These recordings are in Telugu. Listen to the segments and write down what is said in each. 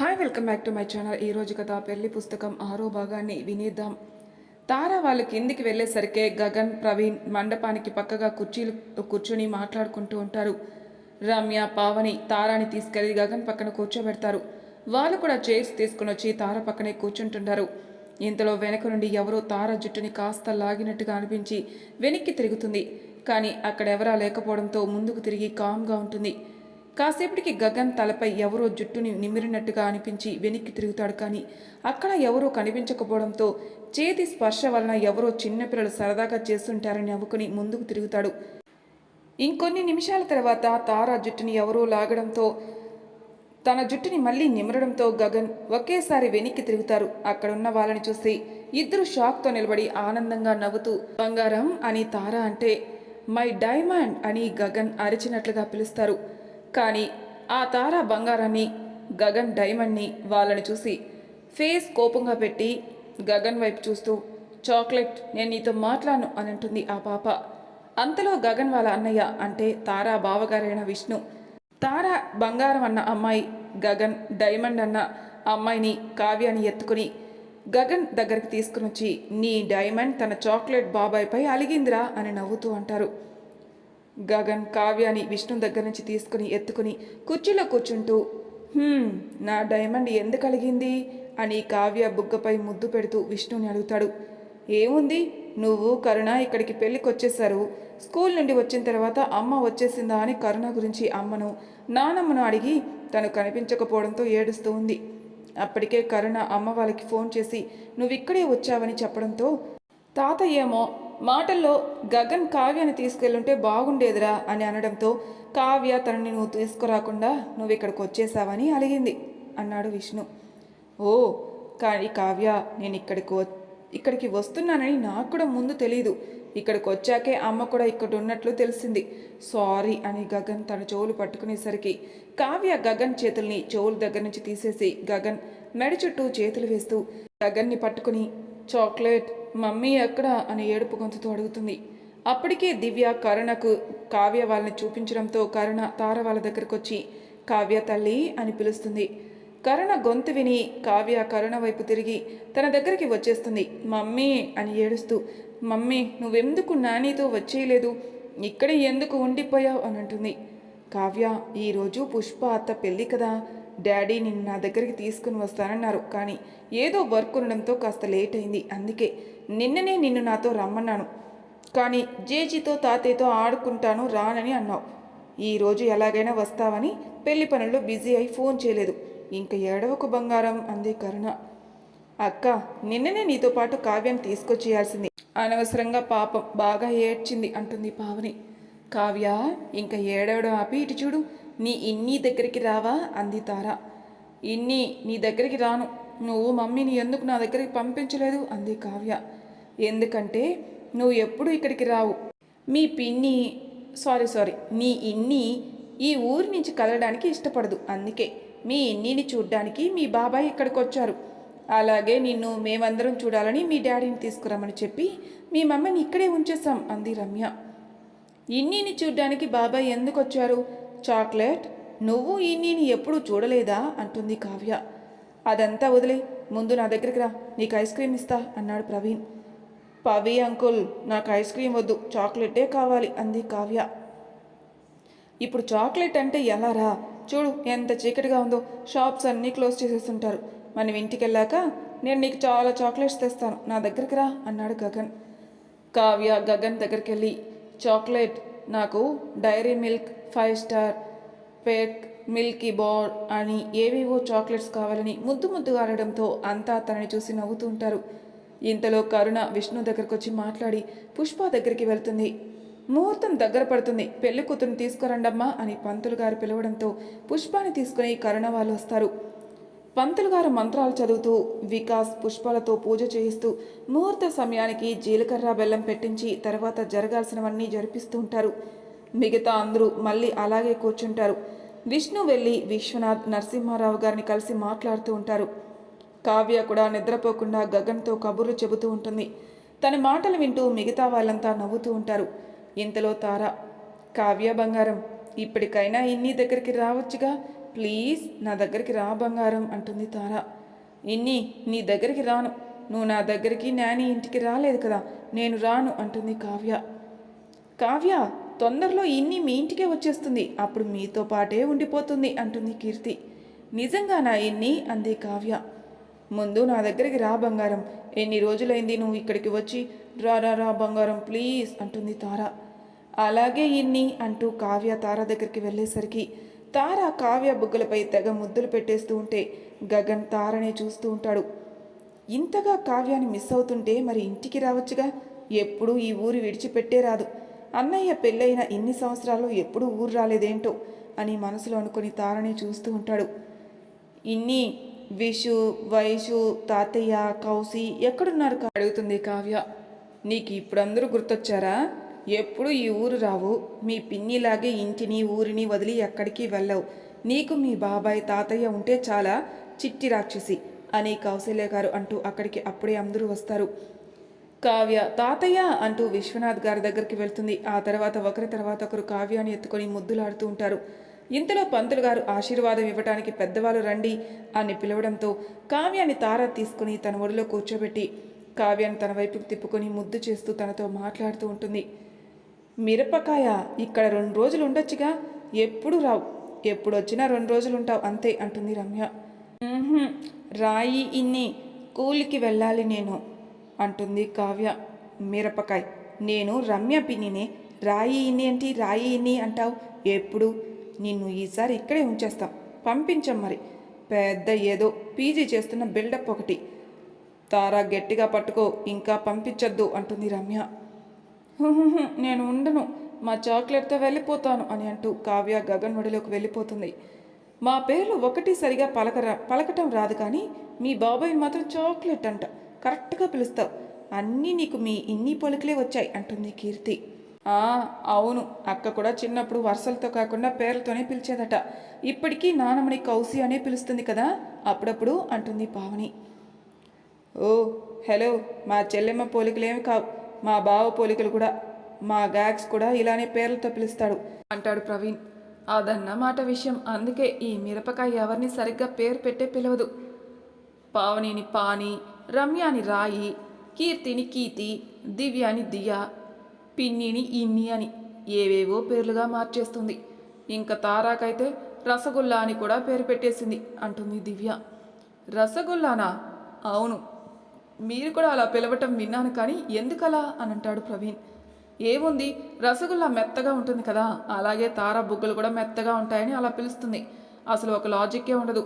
Hi welcome back to my channel ఈరోజు కథ పెళ్ళి పుస్తకం ఆరో భాగాన్ని వినేద్దాం. తార వాళ్ళు కిందికి వెళ్ళేసరికే గగన్ ప్రవీణ్ మండపానికి పక్కగా కుర్చీలు కూర్చుని మాట్లాడుకుంటూ ఉంటారు. రమ్య పావని తారాని తీసుకెళ్ళి గగన్ పక్కన కూర్చోబెడతారు. వాళ్ళు కూడా చైర్స్ తీసుకుని వచ్చి తార పక్కనే కూర్చుంటుంటారు. ఇంతలో వెనక నుండి ఎవరో తార జుట్టుని కాస్త లాగినట్టుగా అనిపించి వెనక్కి తిరుగుతుంది. కానీ అక్కడ ఎవరా లేకపోవడంతో ముందుకు తిరిగి కామ్గా ఉంటుంది. కాసేపటికి గగన్ తలపై ఎవరో జుట్టుని నిమిరినట్టుగా అనిపించి వెనక్కి తిరుగుతాడు కానీ అక్కడ ఎవరో కనిపించకపోవడంతో చేతి స్పర్శ వలన ఎవరో చిన్నపిల్లలు సరదాగా చేస్తుంటారని నవ్వుకుని ముందుకు తిరుగుతాడు. ఇంకొన్ని నిమిషాల తర్వాత తార జుట్టుని ఎవరో లాగడంతో తన జుట్టుని మళ్ళీ నిమరడంతో గగన్ ఒకేసారి వెనక్కి తిరుగుతారు. అక్కడున్న వాళ్ళని చూసి ఇద్దరు షాక్తో నిలబడి ఆనందంగా నవ్వుతూ బంగారం అని తార అంటే మై డైమండ్ అని గగన్ అరిచినట్లుగా పిలుస్తారు. కానీ ఆ తార బంగారాన్ని గగన్ డైమండ్ని వాళ్ళని చూసి ఫేస్ కోపంగా పెట్టి గగన్ వైపు చూస్తూ చాక్లెట్ నేను నీతో మాట్లాడను అని అంటుంది ఆ పాప. అంతలో గగన్ వాళ్ళ అన్నయ్య అంటే తారా బావగారైన విష్ణు తారా బంగారం అన్న అమ్మాయి గగన్ డైమండ్ అన్న అమ్మాయిని కావ్యాన్ని ఎత్తుకుని గగన్ దగ్గరికి తీసుకుని వచ్చి నీ డైమండ్ తన చాక్లెట్ బాబాయ్పై అలిగిందిరా అని నవ్వుతూ అంటారు. గగన్ కావ్యాని విష్ణు దగ్గర నుంచి తీసుకుని ఎత్తుకుని కుర్చీలో కూర్చుంటూ నా డైమండ్ ఎందుకు కలిగింది అని కావ్య బుగ్గపై ముద్దు పెడుతూ విష్ణుని అడుగుతాడు. ఏముంది? నువ్వు కరుణ ఇక్కడికి పెళ్ళికొచ్చేసారు స్కూల్ నుండి వచ్చిన తర్వాత అమ్మ వచ్చేసిందా అని కరుణ గురించి అమ్మను నానమ్మను అడిగి తను కనిపించకపోవడంతో ఏడుస్తూ ఉంది. అప్పటికే కరుణ అమ్మ వాళ్ళకి ఫోన్ చేసి నువ్వు ఇక్కడే వచ్చావని చెప్పడంతో తాత ఏమో మాటల్లో గగన్ కావ్యాన్ని తీసుకెళ్ళుంటే బాగుండేదిరా అని అనడంతో కావ్య తనని నువ్వు తీసుకురాకుండా నువ్వు ఇక్కడికి వచ్చేసావని అలిగింది అన్నాడు విష్ణు. ఓ కానీ కావ్య నేను ఇక్కడికి వ- ఇక్కడికి వస్తున్నానని నాకు కూడా ముందు తెలియదు ఇక్కడికి వచ్చాకే అమ్మ కూడా ఇక్కడ ఉన్నట్లు తెలిసింది. సారీ అని గగన్ తన చెవులు పట్టుకునేసరికి కావ్య గగన్ చేతుల్ని చెవుల దగ్గర నుంచి తీసేసి గగన్ మెడ చుట్టూ చేతులు వేస్తూ గగన్ని పట్టుకుని చాక్లెట్ మమ్మీ ఎక్కడ అని ఏడుపు గొంతుతో అడుగుతుంది. అప్పటికే దివ్య కరుణకు కావ్య వాళ్ళని చూపించడంతో కరుణ తార వాళ్ళ దగ్గరకు వచ్చి కావ్య తల్లి అని పిలుస్తుంది. కరుణ గొంతు విని కావ్య కరుణ వైపు తిరిగి తన దగ్గరికి వచ్చేస్తుంది. మమ్మీ అని ఏడుస్తూ మమ్మీ నువ్వెందుకు నానీతో వచ్చేయలేదు? ఇక్కడే ఎందుకు ఉండిపోయావు? అని అంటుంది. కావ్య ఈరోజు పుష్ప అత్త పెళ్ళి కదా డాడీ నిన్ను నా దగ్గరికి తీసుకుని వస్తానన్నారు. కానీ ఏదో వర్క్ ఉండడంతో కాస్త లేట్ అయింది. అందుకే నిన్ననే నిన్ను నాతో రమ్మన్నాను. కానీ జేజీతో తాతయ్యతో ఆడుకుంటాను రానని అన్నావు. ఈరోజు ఎలాగైనా వస్తావని పెళ్ళి పనుల్లో బిజీ అయి ఫోన్ చేయలేదు. ఇంక ఏడవకు బంగారం అంది కరుణ. అక్క నిన్ననే నీతో పాటు కావ్యం తీసుకొచ్చేయాల్సింది. అనవసరంగా పాపం బాగా ఏడ్చింది అంటుంది పావని. కావ్య ఇంకా ఏడవడం ఆపి ఇటు చూడు. నీ ఇన్ని దగ్గరికి రావా? అంది తార. ఇన్ని నీ దగ్గరికి రాను. నువ్వు మమ్మీని ఎందుకు నా దగ్గరికి పంపించలేదు? అంది కావ్య. ఎందుకంటే నువ్వు ఎప్పుడు ఇక్కడికి రావు. మీ పిన్ని సారీ సారీ నీ ఇన్ని ఈ ఊరి నుంచి కలవడానికి ఇష్టపడదు. అందుకే మీ ఇన్నిని చూడ్డానికి మీ బాబాయ్ ఇక్కడికి వచ్చారు అలాగే నిన్ను మేమందరం చూడాలని మీ డాడీని తీసుకురమ్మని చెప్పి మీ మమ్మీని ఇక్కడే ఉంచేస్తాం అంది రమ్య. ఇన్నీని చూడ్డానికి బాబాయ్ ఎందుకు వచ్చారు చాక్లెట్ నువ్వు ఇన్నీని ఎప్పుడూ చూడలేదా? అంటుంది కావ్య. అదంతా వదిలే ముందు నా దగ్గరికి రా నీకు ఐస్ క్రీమ్ ఇస్తా అన్నాడు ప్రవీణ్. పవి అంకుల్ నాకు ఐస్ క్రీమ్ వద్దు చాక్లెటే కావాలి అంది కావ్య. ఇప్పుడు చాక్లెట్ అంటే ఎలా రా? చూడు ఎంత చీకటిగా ఉందో షాప్స్ అన్నీ క్లోజ్ చేసేస్తుంటారు. మనం ఇంటికి వెళ్ళాక నేను నీకు చాలా చాక్లెట్స్ తెస్తాను నా దగ్గరికి రా అన్నాడు గగన్. కావ్య గగన్ దగ్గరికి వెళ్ళి చాక్లెట్ నాకు Dairy Milk Five Star Perk Milky ball అని ఏవేవో చాక్లెట్స్ కావాలని ముద్దు ముద్దుగా అనడంతో అంతా తనని చూసి నవ్వుతూ ఉంటారు ఇంతలో కరుణ విష్ణు దగ్గరకు వచ్చి మాట్లాడి పుష్ప దగ్గరికి వెళ్తుంది. ముహూర్తం దగ్గర పడుతుంది. పెళ్ళి కూతురుని తీసుకురండమ్మా అని పంతులు గారు పిలవడంతో పుష్పాన్ని తీసుకుని కరుణ వాళ్ళు వస్తారు. పంతులు గారు మంత్రాలు చదువుతూ వికాస్ పుష్పాలతో పూజ చేయిస్తూ ముహూర్త సమయానికి జీలకర్ర బెల్లం పెట్టించి తర్వాత జరగాల్సినవన్నీ జరిపిస్తూ ఉంటారు. మిగతా అందరూ మళ్ళీ అలాగే కూర్చుంటారు. విష్ణు వెళ్ళి విశ్వనాథ్ నరసింహారావు గారిని కలిసి మాట్లాడుతూ ఉంటారు. కావ్య కూడా నిద్రపోకుండా గగన్తో కబుర్లు చెబుతూ ఉంటుంది. తన మాటలు వింటూ మిగతా వాళ్ళంతా నవ్వుతూ ఉంటారు. ఇంతలో తార కావ్య బంగారం ఇప్పటికైనా ఇన్ని దగ్గరికి రావచ్చుగా? ప్లీజ్ నా దగ్గరికి రా బంగారం అంటుంది తార. ఇన్ని నీ దగ్గరికి రాను. నువ్వు నా దగ్గరికి నాని ఇంటికి రాలేదు కదా? నేను రాను అంటుంది కావ్య. కావ్య తొందరలో ఇన్ని మీ ఇంటికే వచ్చేస్తుంది. అప్పుడు మీతో పాటే ఉండిపోతుంది అంటుంది కీర్తి. నిజంగా నా ఇన్ని అంది కావ్య. ముందు నా దగ్గరికి రా బంగారం. ఎన్ని రోజులైంది నువ్వు ఇక్కడికి వచ్చి? రా రా రా బంగారం ప్లీజ్ అంటుంది తార. అలాగే ఇన్ని అంటూ కావ్య తార దగ్గరికి వెళ్ళేసరికి తార కావ్య బుగ్గలపై తెగ ముద్దులు పెట్టేస్తూ ఉంటే గగన్ తారనే చూస్తూ ఉంటాడు. ఇంతగా కావ్యాన్ని మిస్ అవుతుంటే మరి ఇంటికి రావచ్చుగా? ఎప్పుడూ ఈ ఊరు విడిచిపెట్టే రాదు. అన్నయ్య పెళ్ళైన ఇన్ని సంవత్సరాలు ఎప్పుడూ ఊరు రాలేదేంటో అని మనసులో అనుకుని తారని చూస్తూ ఉంటాడు. ఇన్ని విషు వైషు తాతయ్య కౌసి ఎక్కడున్నారు అడుగుతుంది కావ్య. నీకు ఇప్పుడు అందరూ గుర్తొచ్చారా? ఎప్పుడు ఈ ఊరు రావు. మీ పిన్నిలాగే ఇంటిని ఊరిని వదిలి ఎక్కడికి వెళ్ళవు. నీకు మీ బాబాయ్ తాతయ్య ఉంటే చాలా చిట్టి రాక్షసి అని కౌశల్య గారు అంటూ అక్కడికి అప్పుడే అందరూ వస్తారు. కావ్య తాతయ్య అంటూ విశ్వనాథ్ గారి దగ్గరికి వెళ్తుంది. ఆ తర్వాత ఒకరి తర్వాత ఒకరు కావ్యాన్ని ఎత్తుకొని ముద్దులాడుతూ ఉంటారు. ఇంతలో పంతులు గారు ఆశీర్వాదం ఇవ్వటానికి పెద్దవాళ్ళు రండి అని పిలవడంతో కావ్యాన్ని తార తీసుకుని తన ఒడిలో కూర్చోబెట్టి కావ్యాన్ని తన వైపుకు తిప్పుకొని ముద్దు చేస్తూ తనతో మాట్లాడుతూ ఉంటుంది. మిరపకాయ ఇక్కడ రెండు రోజులు ఉండొచ్చుగా? ఎప్పుడు రావు. ఎప్పుడు వచ్చినా రెండు రోజులు ఉంటావు అంతే అంటుంది రమ్య. రాయి ఇన్ని కూలికి వెళ్ళాలి నేను. అంటుంది కావ్య. మిరపకాయ్. నేను రమ్య పిన్నినే రాయి ఇన్ని ఏంటి రాయి ఇన్ని అంటావు? ఎప్పుడు? నిన్ను ఈసారి ఇక్కడే ఉంచేస్తాం. పంపించం మరి. పెద్ద ఏదో పీజీ చేస్తున్న బిల్డప్ ఒకటి. తారా గట్టిగా పట్టుకో ఇంకా పంపించొద్దు అంటుంది రమ్య. నేను ఉండను. మా చాక్లెట్తో వెళ్ళిపోతాను అని అంటూ కావ్య గగన్ ఒడిలోకి వెళ్ళిపోతుంది. మా పేర్లు ఒకటి సరిగా పలకరా పలకటం రాదు కానీ మీ బాబాయ్ మాత్రం చాక్లెట్ అంట. కరెక్ట్గా పిలుస్తావు. అన్నీ నీకు మీ ఇన్ని పలుకులే వచ్చాయి అంటుంది కీర్తి. అవును. అక్క కూడా చిన్నప్పుడు వరుసలతో కాకుండా పేర్లతోనే పిలిచేదట. ఇప్పటికీ నానమ్మని కౌసి అనే పిలుస్తుంది కదా అప్పుడప్పుడు అంటుంది పావని. ఓ హలో. మా చెల్లెమ్మ పోలికలేమి కావు. మా బావ పోలికలు కూడా మా గ్యాగ్స్ కూడా ఇలానే పేర్లతో పిలుస్తాడు అంటాడు ప్రవీణ్. అదన్నమాట విషయం. అందుకే ఈ మిరపకాయ ఎవరిని సరిగ్గా పేరు పెట్టే పిలవదు. పావనిని పాని రమ్యాని రాయి కీర్తిని కీతి దివ్యాని దియ పిన్నిని ఇన్ని అని ఏవేవో పేర్లుగా మార్చేస్తుంది. ఇంకా తారాకైతే రసగుల్లా అని కూడా పేరు పెట్టేసింది అంటుంది దివ్య. రసగుల్లానా? అవును. మీరు కూడా అలా పిలవటం విన్నాను కానీ ఎందుకలా అని అంటాడు ప్రవీణ్. ఏముంది? రసగుల్లా మెత్తగా ఉంటుంది కదా అలాగే తార బుగ్గలు కూడా మెత్తగా ఉంటాయని అలా పిలుస్తుంది. అసలు ఒక లాజిక్కే ఉండదు.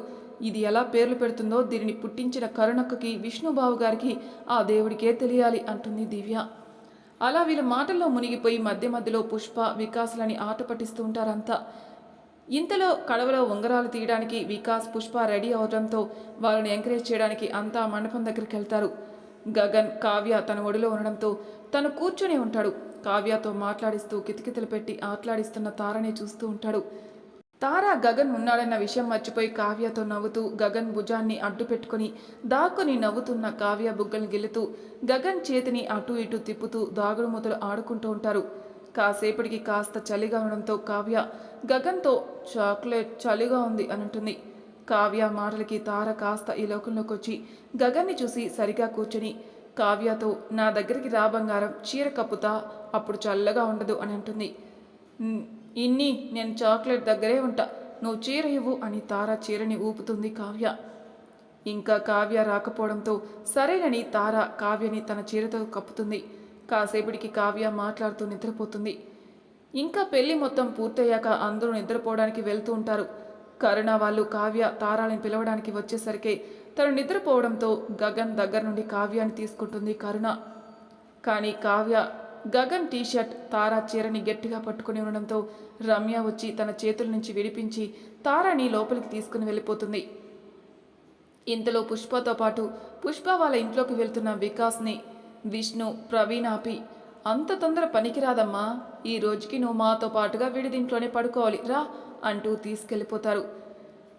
ఇది ఎలా పేర్లు పెడుతుందో దీనిని పుట్టించిన కరుణక్కకి విష్ణుబాబు గారికి ఆ దేవుడికే తెలియాలి అంటుంది దివ్య. అలా వీళ్ళ మాటల్లో మునిగిపోయి మధ్య మధ్యలో పుష్ప వికాసులని ఆట పట్టిస్తూ ఉంటారంతా. ఇంతలో కడవలో ఉంగరాలు తీయడానికి వికాస్ పుష్ప రెడీ అవడంతో వాళ్ళని ఎంకరేజ్ చేయడానికి అంతా మండపం దగ్గరికి వెళ్తారు. గగన్ కావ్య తన ఒడిలో ఉండడంతో తను కూర్చొని ఉంటాడు. కావ్యతో మాట్లాడిస్తూ కితకితలు పెట్టి ఆట్లాడిస్తున్న తారని చూస్తూ ఉంటాడు. తారా గగన్ ఉన్నాడన్న విషయం మర్చిపోయి కావ్యతో నవ్వుతూ గగన్ భుజాన్ని అడ్డు పెట్టుకుని దాక్కుని నవ్వుతున్న కావ్య బుగ్గలు గిల్లుతూ గగన్ చేతిని అటు ఇటు తిప్పుతూ దాగుడు మూతలు ఆడుకుంటూ ఉంటారు. కాసేపటికి కాస్త చలిగా ఉండడంతో కావ్య గగన్తో చాక్లెట్ చలిగా ఉంది అని అంటుంది కావ్య మాటలకి తార కాస్త ఈ లోకంలోకి వచ్చి గగన్ని చూసి సరిగా కూర్చొని కావ్యతో నా దగ్గరికి రా బంగారం చీర కప్పుతా అప్పుడు చల్లగా ఉండదు అని అంటుంది. ఇన్ని నేను చాక్లెట్ దగ్గరే ఉంటా. నువ్వు చీర ఇవ్వు అని తార చీరని ఊపుతుంది కావ్య. ఇంకా కావ్య రాకపోవడంతో సరేనని తార కావ్యని తన చీరతో కప్పుతుంది. కాసేపటికి కావ్య మాట్లాడుతూ నిద్రపోతుంది. ఇంకా పెళ్ళి మొత్తం పూర్తయ్యాక అందరూ నిద్రపోవడానికి వెళ్తూ ఉంటారు. కరుణ వాళ్ళు కావ్య తారాలని పిలవడానికి వచ్చేసరికి తను నిద్రపోవడంతో గగన్ దగ్గర నుండి కావ్యాన్ని తీసుకుంటుంది కరుణ. కానీ కావ్య గగన్ టీషర్ట్ తారా చీరని గట్టిగా పట్టుకుని ఉండడంతో రమ్య వచ్చి తన చేతుల నుంచి విడిపించి తారాని లోపలికి తీసుకుని వెళ్ళిపోతుంది. ఇంతలో పుష్పతో పాటు పుష్ప వాళ్ళ ఇంట్లోకి వెళ్తున్న వికాస్ని విష్ణు ప్రవీణ్ ఆపి అంత తొందర పనికిరాదమ్మా ఈ రోజుకి నువ్వు మాతో పాటుగా విడిదింట్లోనే పడుకోవాలి రా అంటూ తీసుకెళ్ళిపోతారు.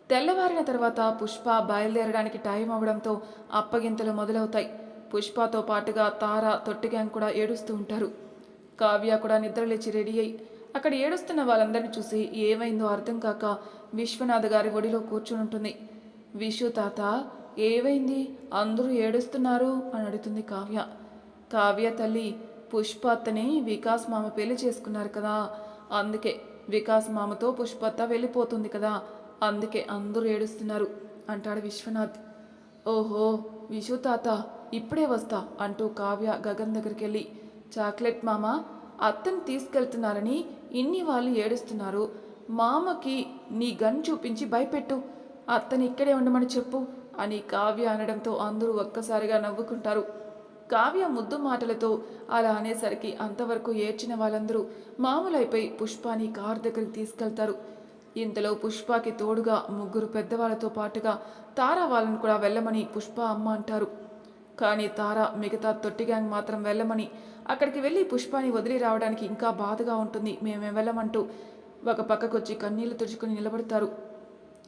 తెల్లవారిన తర్వాత పుష్ప బయలుదేరడానికి టైం అవడంతో అప్పగింతలు మొదలవుతాయి. పుష్పతో పాటుగా తార తొట్టి గ్యాంగ్ కూడా ఏడుస్తూ ఉంటారు. కావ్య కూడా నిద్రలేచి రెడీ అయి అక్కడ ఏడుస్తున్న వాళ్ళందరినీ చూసి ఏమైందో అర్థం కాక విశ్వనాథ్ గారి ఒడిలో కూర్చుని ఉంటుంది. విషు తాత ఏవైంది అందరూ ఏడుస్తున్నారు? అని అడుగుతుంది కావ్య. కావ్య తల్లి పుష్పత్తని వికాస్ మామ పెళ్ళి చేసుకున్నారు కదా. అందుకే వికాస్ మామతో పుష్పత్త వెళ్ళిపోతుంది కదా. అందుకే అందరూ ఏడుస్తున్నారు అంటాడు విశ్వనాథ్. ఓహో! విషు తాత ఇప్పుడే వస్తా అంటూ కావ్య గగన్ దగ్గరికి వెళ్ళి చాక్లెట్ మామ అత్తని తీసుకెళ్తున్నారని ఇన్ని వాళ్ళు ఏడుస్తున్నారు. మామకి నీ గన్ చూపించి భయపెట్టు. అత్తని ఇక్కడే ఉండమని చెప్పు అని కావ్య అనడంతో అందరూ ఒక్కసారిగా నవ్వుకుంటారు. కావ్య ముద్దు మాటలతో అలా అనేసరికి అంతవరకు ఏడ్చిన వాళ్ళందరూ మామూలైపోయి పుష్పాని కారు దగ్గరికి తీసుకెళ్తారు. ఇంతలో పుష్పకి తోడుగా ముగ్గురు పెద్దవాళ్ళతో పాటుగా తారా వాళ్ళని కూడా వెళ్ళమని పుష్ప అమ్మ అంటారు. కానీ తార మిగతా తొట్టి గ్యాంగ్ మాత్రం వెళ్ళమని. అక్కడికి వెళ్ళి పుష్పాని వదిలి రావడానికి ఇంకా బాధగా ఉంటుంది. మేమే వెళ్ళమంటూ ఒక పక్కకొచ్చి కన్నీళ్ళు తుడుచుకుని నిలబడతారు.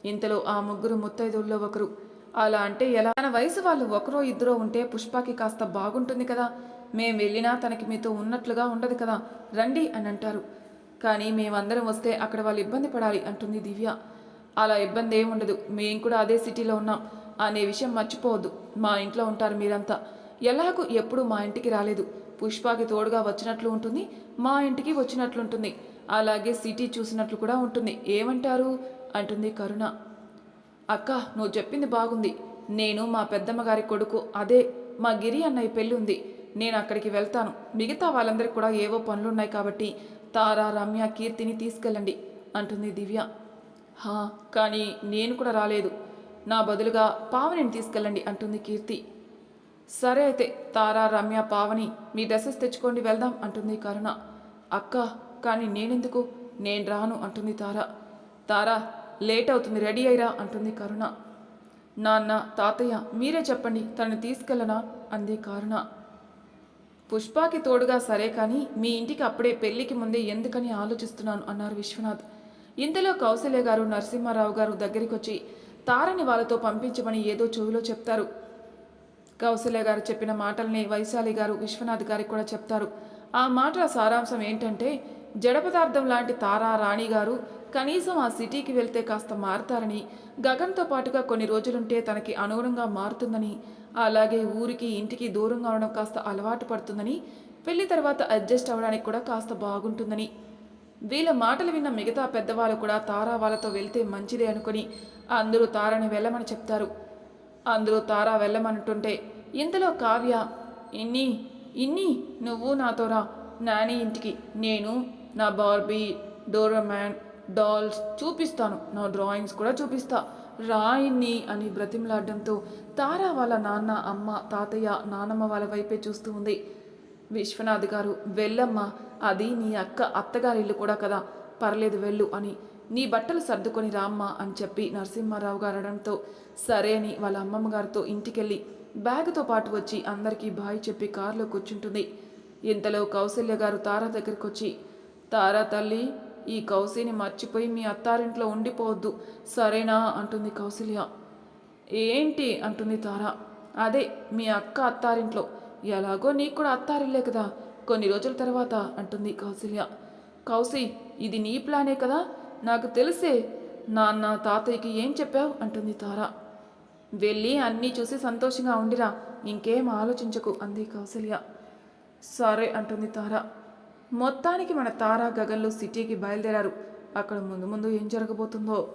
ఇంతలో ఆ ముగ్గురు ముత్తైదుల్లో ఒకరు. అలా అంటే ఎలా? తన వయసు వాళ్ళు ఒకరో ఇద్దరో ఉంటే పుష్పకి కాస్త బాగుంటుంది కదా. మేం వెళ్ళినా తనకి మీతో ఉన్నట్లుగా ఉండదు కదా. రండి అని అంటారు. కానీ మేమందరం వస్తే అక్కడ వాళ్ళు ఇబ్బంది పడాలి అంటుంది దివ్య. అలా ఇబ్బంది ఏముండదు. మేము కూడా అదే సిటీలో ఉన్నాం. అనే విషయం మర్చిపోవద్దు. మా ఇంట్లో ఉంటారు మీరంతా. ఎలాగూ ఎప్పుడు మా ఇంటికి రాలేదు. పుష్పకి తోడుగా వచ్చినట్లు ఉంటుంది మా ఇంటికి వచ్చినట్లు ఉంటుంది అలాగే సిటీ చూసినట్లు కూడా ఉంటుంది. ఏమంటారు? అంటుంది కరుణ. అక్క నువ్వు చెప్పింది బాగుంది. నేను మా పెద్దమ్మ గారి కొడుకు. అదే మా గిరి అన్నయ్య పెళ్ళి ఉంది. నేను అక్కడికి వెళ్తాను. మిగతా వాళ్ళందరికీ కూడా ఏవో పనులున్నాయి కాబట్టి తారా రమ్య కీర్తిని తీసుకెళ్ళండి అంటుంది దివ్య. హా కానీ నేను కూడా రాలేదు. నా బదులుగా పావనిని తీసుకెళ్ళండి అంటుంది కీర్తి. సరే అయితే తారా రమ్య పావని మీ డ్రెస్సెస్ తెచ్చుకోండి వెళ్దాం అంటుంది కరుణ. అక్క కానీ నేనెందుకు? నేను రాను అంటుంది తార. తారా లేట్ అవుతుంది రెడీ అయిరా అంటుంది కరుణ. నాన్న తాతయ్య మీరే చెప్పండి తనని తీసుకెళ్ళనా? అంది కరుణ. పుష్పకి తోడుగా సరే కానీ మీ ఇంటికి అప్పుడే పెళ్ళికి ముందే ఎందుకని ఆలోచిస్తున్నాను అన్నారు విశ్వనాథ్. ఇంతలో కౌశల్య గారు నరసింహారావు గారు దగ్గరికి వచ్చి తారని వాళ్ళతో పంపించమని ఏదో చెవిలో చెప్తారు. కౌశల్య గారు చెప్పిన మాటల్ని వైశాలి గారు విశ్వనాథ్ గారికి కూడా చెప్తారు. ఆ మాటల సారాంశం ఏంటంటే జడ పదార్థం లాంటి తారా రాణి గారు కనీసం ఆ సిటీకి వెళ్తే కాస్త మారుతారని గగన్తో పాటుగా కొన్ని రోజులుంటే తనకి అనుగుణంగా మారుతుందని అలాగే ఊరికి ఇంటికి దూరంగా ఉండడం కాస్త అలవాటు పడుతుందని పెళ్ళి తర్వాత అడ్జస్ట్ అవ్వడానికి కూడా కాస్త బాగుంటుందని. వీళ్ళ మాటలు విన్న మిగతా పెద్దవాళ్ళు కూడా తారా వాళ్ళతో వెళ్తే మంచిదే అనుకుని అందరూ తారని వెళ్ళమని చెప్తారు. అందరూ తారా వెళ్ళమంటుంటే ఇంతలో కావ్య ఇన్ని ఇన్ని నువ్వు నాతో రా. నాని ఇంటికి నేను నా బార్బీ డోరమ్యాన్ డాల్స్ చూపిస్తాను. నా డ్రాయింగ్స్ కూడా చూపిస్తా. రా ఇన్ని అని బ్రతిమలాడడంతో తారా వాళ్ళ నాన్న అమ్మ తాతయ్య నానమ్మ వాళ్ళ వైపే చూస్తూ ఉంది. విశ్వనాథ్ గారు వెళ్ళమ్మా అది నీ అక్క అత్తగారి ఇల్లు కూడా కదా పర్లేదు వెళ్ళు అని. నీ బట్టలు సర్దుకొని రామ్మా అని చెప్పి నరసింహారావు గారు అనడంతో సరే అని వాళ్ళ అమ్మమ్మ గారితో ఇంటికెళ్ళి బ్యాగ్తో పాటు వచ్చి అందరికీ బాయ్ చెప్పి కారులో కూర్చుంటుంది. ఇంతలో కౌశల్య గారు తారా దగ్గరికి వచ్చి తారా తల్లి ఈ కౌశిని మర్చిపోయి మీ అత్తారింట్లో ఉండిపోవద్దు సరేనా అంటుంది కౌశల్య. ఏంటి? అంటుంది తార. అదే మీ అక్క అత్తారింట్లో ఎలాగో నీకు కూడా అత్తారిల్లే కదా. కొన్ని రోజుల తర్వాత అంటుంది కౌశల్య. కౌసి ఇది నీ ప్లానే కదా? నాకు తెలిసే. నాన్న తాతయ్యకి ఏం చెప్పావు? అంటుంది తార. వెళ్ళి అన్నీ చూసి సంతోషంగా ఉండిరా. ఇంకేం ఆలోచించకు అంది కౌశల్య. సరే అంటుంది తార. మొత్తానికి మన తారా గగన్లు సిటీకి బయలుదేరారు. అక్కడ ముందు ముందు ఏం జరగబోతుందో.